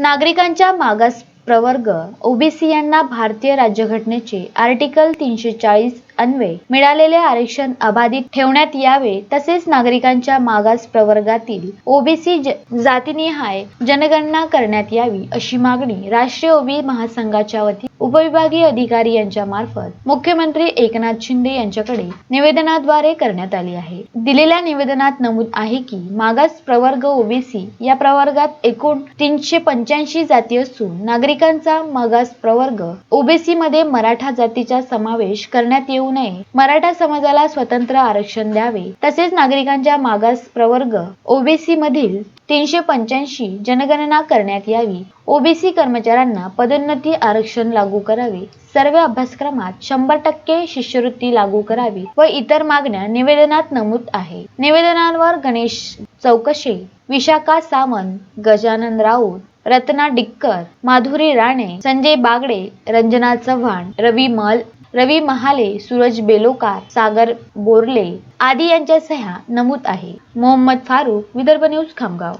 नागरिकांच्या मागास प्रवर्ग ओबीसी यांना भारतीय राज्यघटनेचे आर्टिकल तीनशे चाळीस अन्वये. मिळालेले आरक्षण अबाधित ठेवण्यात यावे तसेच नागरिकांच्या मागास प्रवर्गातील ओबीसी जातीनिहाय जनगणना करण्यात यावी अशी मागणी राष्ट्रीय ओबी महासंघाच्या वतीने उपविभागीय अधिकारी यांच्या मार्फत मुख्यमंत्री एकनाथ शिंदे यांच्याकडे निवेदनाद्वारे करण्यात आली आहे. दिलेल्या निवेदनात नमूद आहे की मागास प्रवर्ग ओबीसी या प्रवर्गात एकूण तीनशे पंच्याऐंशी जाती असून नागरिकांचा मागास प्रवर्ग ओबीसी मध्ये मराठा जातीचा समावेश करण्यात येऊ नये. मराठा समाजाला स्वतंत्र आरक्षण द्यावे. तसेच नागरिकांच्या मागास प्रवर्ग ओबीसी मधील तीनशे पंच्याऐंशी जनगणना करण्यात यावी. ओबीसी कर्मचाऱ्यांना पदोन्नती आरक्षण लागू करावे. सर्व अभ्यासक्रमात शंभर टक्के शिष्यवृत्ती लागू करावी व इतर मागण्या निवेदनात नमूद आहे. निवेदनावर गणेश चौकशे विशाखा सावंत गजानन राऊत रत्ना डिक्कर माधुरी राणे संजय बागडे रंजना चव्हाण रवी मल रवी महाले सूरज बेलोकार सागर बोरले आदी यांच्या सह्या नमूद आहे. मोहम्मद फारूक विदर्भ न्यूज खामगाव.